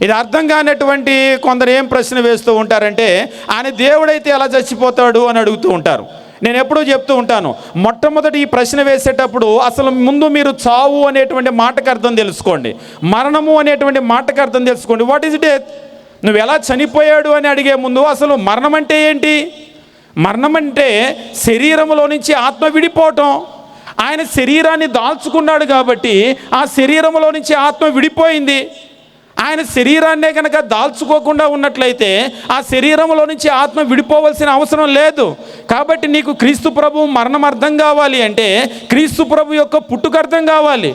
ఇది అర్థం కానటువంటి కొందరు ఏం ప్రశ్న వేస్తూ ఉంటారంటే ఆయన దేవుడైతే ఎలా చచ్చిపోతాడు అని అడుగుతూ ఉంటారు. నేను ఎప్పుడూ చెప్తూ ఉంటాను మొట్టమొదటి ఈ ప్రశ్న వేసేటప్పుడు అసలు ముందు మీరు చావు అనేటువంటి మాటకు అర్థం తెలుసుకోండి. మరణము అనేటువంటి మాటకు అర్థం తెలుసుకోండి. వాట్ ఈజ్ డెత్ నువ్వు ఎలా చనిపోయాడు అని అడిగే ముందు అసలు మరణం అంటే ఏంటి? మరణం అంటే శరీరంలో నుంచి ఆత్మ విడిపోవటం. ఆయన శరీరాన్ని దాల్చుకున్నాడు కాబట్టి ఆ శరీరంలో నుంచి ఆత్మ విడిపోయింది. ఆయన శరీరాన్నే కనుక దాల్చుకోకుండా ఉన్నట్లయితే ఆ శరీరంలో నుంచి ఆత్మ విడిపోవలసిన అవసరం లేదు. కాబట్టి నీకు క్రీస్తు ప్రభు మరణం అర్థం కావాలి అంటే క్రీస్తు ప్రభు యొక్క పుట్టుక అర్థం కావాలి.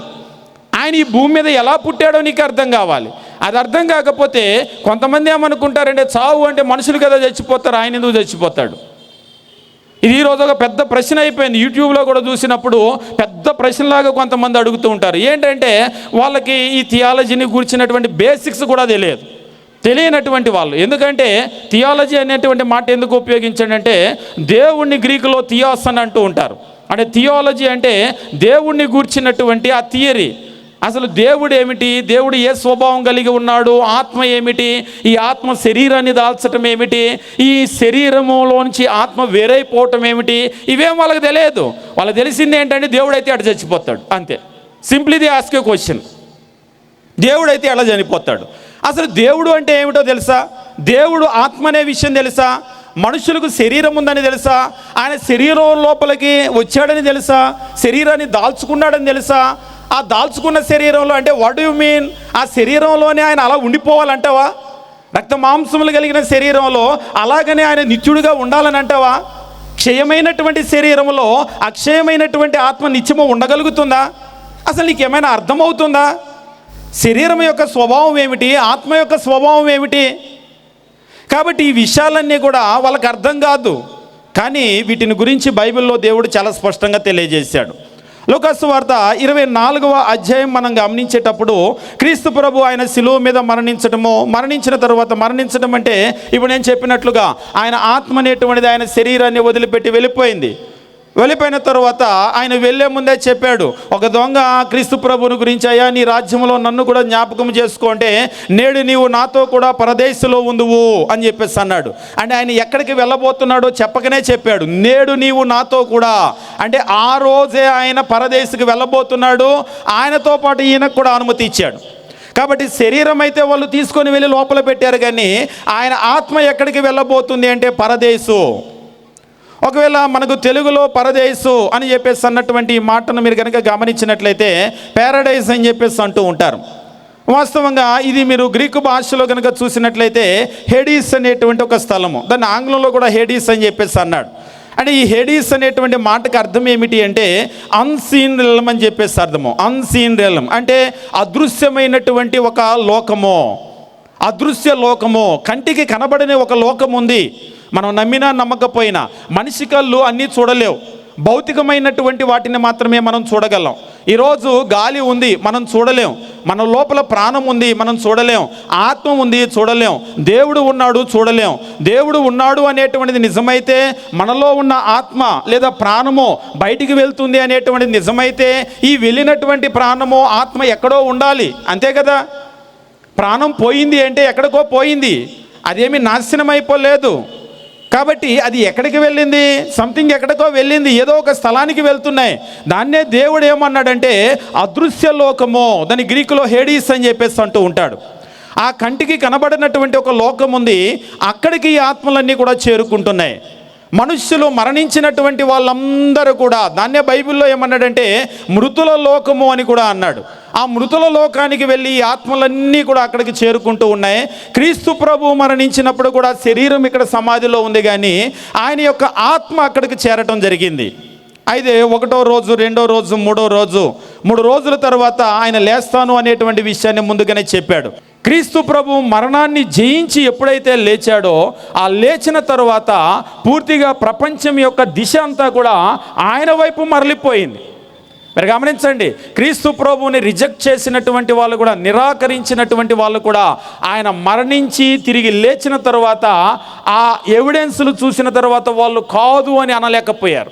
ఆయన ఈ భూమి మీద ఎలా పుట్టాడో నీకు అర్థం కావాలి. అది అర్థం కాకపోతే కొంతమంది ఏమనుకుంటారంటే చావు అంటే మనుషులు కదా చచ్చిపోతారు ఆయన ఎందుకు చచ్చిపోతాడు? ఇది ఈరోజు ఒక పెద్ద ప్రశ్న అయిపోయింది. యూట్యూబ్లో కూడా చూసినప్పుడు పెద్ద ప్రశ్నలాగా కొంతమంది అడుగుతూ ఉంటారు. ఏంటంటే వాళ్ళకి ఈ థియాలజీని గురించినటువంటి బేసిక్స్ కూడా తెలియదు. తెలియనటువంటి వాళ్ళు. ఎందుకంటే థియాలజీ అనేటువంటి మాట ఎందుకు ఉపయోగించాడంటే దేవుణ్ణి గ్రీకులో థియాస్ అని అంటూ ఉంటారు. అంటే థియాలజీ అంటే దేవుణ్ణి గూర్చినటువంటి ఆ థియరీ. అసలు దేవుడు ఏమిటి? దేవుడు ఏ స్వభావం కలిగి ఉన్నాడు? ఆత్మ ఏమిటి? ఈ ఆత్మ శరీరాన్ని దాల్చటం ఏమిటి? ఈ శరీరములోంచి ఆత్మ వేరైపోవటం ఏమిటి? ఇవేం వాళ్ళకి తెలియదు. వాళ్ళకి తెలిసింది ఏంటంటే దేవుడు అయితే అటు చచ్చిపోతాడు. అంతే. సింప్లీ ది ఆస్క్ క్వశ్చన్ దేవుడైతే ఎలా చనిపోతాడు? అసలు దేవుడు అంటే ఏమిటో తెలుసా? దేవుడు ఆత్మ అనే విషయం తెలుసా? మనుషులకు శరీరం ఉందని తెలుసా? ఆయన శరీరం లోపలికి వచ్చాడని తెలుసా? శరీరాన్ని దాల్చుకున్నాడని తెలుసా? ఆ దాల్చుకున్న శరీరంలో అంటే వాట్ యు మీన్ ఆ శరీరంలోనే ఆయన అలా ఉండిపోవాలంటావా? రక్త మాంసములు కలిగిన శరీరంలో అలాగనే ఆయన నిత్యుడిగా ఉండాలని అంటావా? క్షయమైనటువంటి శరీరంలో అక్షయమైనటువంటి ఆత్మ నిత్యము ఉండగలుగుతుందా? అసలు నీకు ఏమైనా అర్థమవుతుందా? శరీరం యొక్క స్వభావం ఏమిటి? ఆత్మ యొక్క స్వభావం ఏమిటి? కాబట్టి ఈ విషయాలన్నీ కూడా వాళ్ళకి అర్థం కాదు. కానీ వీటిని గురించి బైబిల్లో దేవుడు చాలా స్పష్టంగా తెలియజేశాడు. లోకస్ వార్త ఇరవై నాలుగవ అధ్యాయం మనం గమనించేటప్పుడు క్రీస్తు ప్రభు ఆయన శిలువ మీద మరణించడము మరణించిన తర్వాత మరణించడం అంటే ఇప్పుడు నేను చెప్పినట్లుగా ఆయన ఆత్మ అనేటువంటిది ఆయన శరీరాన్ని వదిలిపెట్టి వెళ్ళిపోయింది. వెళ్ళిపోయిన తర్వాత ఆయన వెళ్ళే ముందే చెప్పాడు ఒక దొంగ క్రీస్తు ప్రభుని గురించి అయ్యా నీ రాజ్యంలో నన్ను కూడా జ్ఞాపకం చేసుకుంటే నేడు నీవు నాతో కూడా పరదేశంలో ఉందువు అని చెప్పేసి అన్నాడు. అంటే ఆయన ఎక్కడికి వెళ్ళబోతున్నాడో చెప్పకనే చెప్పాడు నేడు నీవు నాతో కూడా అంటే ఆ రోజే ఆయన పరదేశికి వెళ్ళబోతున్నాడు ఆయనతో పాటు ఈయనకు కూడా అనుమతి ఇచ్చాడు. కాబట్టి శరీరం అయితే వాళ్ళు తీసుకొని వెళ్ళి లోపల పెట్టారు కానీ ఆయన ఆత్మ ఎక్కడికి వెళ్ళబోతుంది అంటే పరదేశం. ఒకవేళ మనకు తెలుగులో పరదేశు అని చెప్పేసి అన్నటువంటి మాటను మీరు కనుక గమనించినట్లయితే పారడైజ్ అని చెప్పేసి అంటూ ఉంటారు. వాస్తవంగా ఇది మీరు గ్రీకు భాషలో కనుక చూసినట్లయితే హెడీస్ అనేటువంటి ఒక స్థలము. దాన్ని ఆంగ్లంలో కూడా హెడీస్ అని చెప్పేసి అన్నాడు. అంటే ఈ హెడీస్ అనేటువంటి మాటకు అర్థం ఏమిటి అంటే అన్సీన్ రెల్మ్ అని చెప్పేసి అర్థము. అన్సీన్ రెల్మ్ అంటే అదృశ్యమైనటువంటి ఒక లోకము. అదృశ్య లోకము. కంటికి కనబడని ఒక లోకం ఉంది మనం నమ్మినా నమ్మకపోయినా మనిషి కళ్ళు అన్నీ చూడలేవు. భౌతికమైనటువంటి వాటిని మాత్రమే మనం చూడగలం. ఈరోజు గాలి ఉంది మనం చూడలేం. మన లోపల ప్రాణం ఉంది మనం చూడలేం. ఆత్మ ఉంది చూడలేం. దేవుడు ఉన్నాడు చూడలేం. దేవుడు ఉన్నాడు అనేటువంటిది నిజమైతే మనలో ఉన్న ఆత్మ లేదా ప్రాణము బయటికి వెళ్తుంది అనేటువంటిది నిజమైతే ఈ వెళ్ళినటువంటి ప్రాణము ఆత్మ ఎక్కడో ఉండాలి. అంతే కదా? ప్రాణం పోయింది అంటే ఎక్కడికో పోయింది. అదేమి నాశనం అయిపోలేదు కాబట్టి అది ఎక్కడికి వెళ్ళింది? సంథింగ్ ఎక్కడికో వెళ్ళింది. ఏదో ఒక స్థలానికి వెళ్తున్నాయి. దాన్నే దేవుడు ఏమన్నాడంటే అదృశ్య లోకము. దాని గ్రీకులో హేడీస్ అని చెప్పేసి అంటూ ఉంటాడు. ఆ కంటికి కనబడినటువంటి ఒక లోకం ఉంది. అక్కడికి ఈ ఆత్మలన్నీ కూడా చేరుకుంటున్నాయి. మనుష్యులు మరణించినటువంటి వాళ్ళందరూ కూడా దాన్నే బైబిల్లో ఏమన్నాడంటే మృతుల లోకము అని కూడా అన్నాడు. ఆ మృతుల లోకానికి వెళ్ళి ఈ ఆత్మలన్నీ కూడా అక్కడికి చేరుకుంటూ ఉన్నాయి. క్రీస్తు ప్రభు మరణించినప్పుడు కూడా శరీరం ఇక్కడ సమాధిలో ఉంది కానీ ఆయన యొక్క ఆత్మ అక్కడికి చేరటం జరిగింది. అయితే ఒకటో రోజు రెండో రోజు మూడో రోజు మూడు రోజుల తర్వాత ఆయన లేస్తాను అనేటువంటి విషయాన్ని ముందుగానే చెప్పాడు. క్రీస్తు ప్రభు మరణాన్ని జయించి ఎప్పుడైతే లేచాడో ఆ లేచిన తరువాత పూర్తిగా ప్రపంచం యొక్క దిశ అంతా కూడా ఆయన వైపు మరలిపోయింది. మీరు గమనించండి క్రీస్తు ప్రభువుని రిజెక్ట్ చేసినటువంటి వాళ్ళు కూడా నిరాకరించినటువంటి వాళ్ళు కూడా ఆయన మరణించి తిరిగి లేచిన తర్వాత ఆ ఎవిడెన్స్లు చూసిన తర్వాత వాళ్ళు కాదు అని అనలేకపోయారు.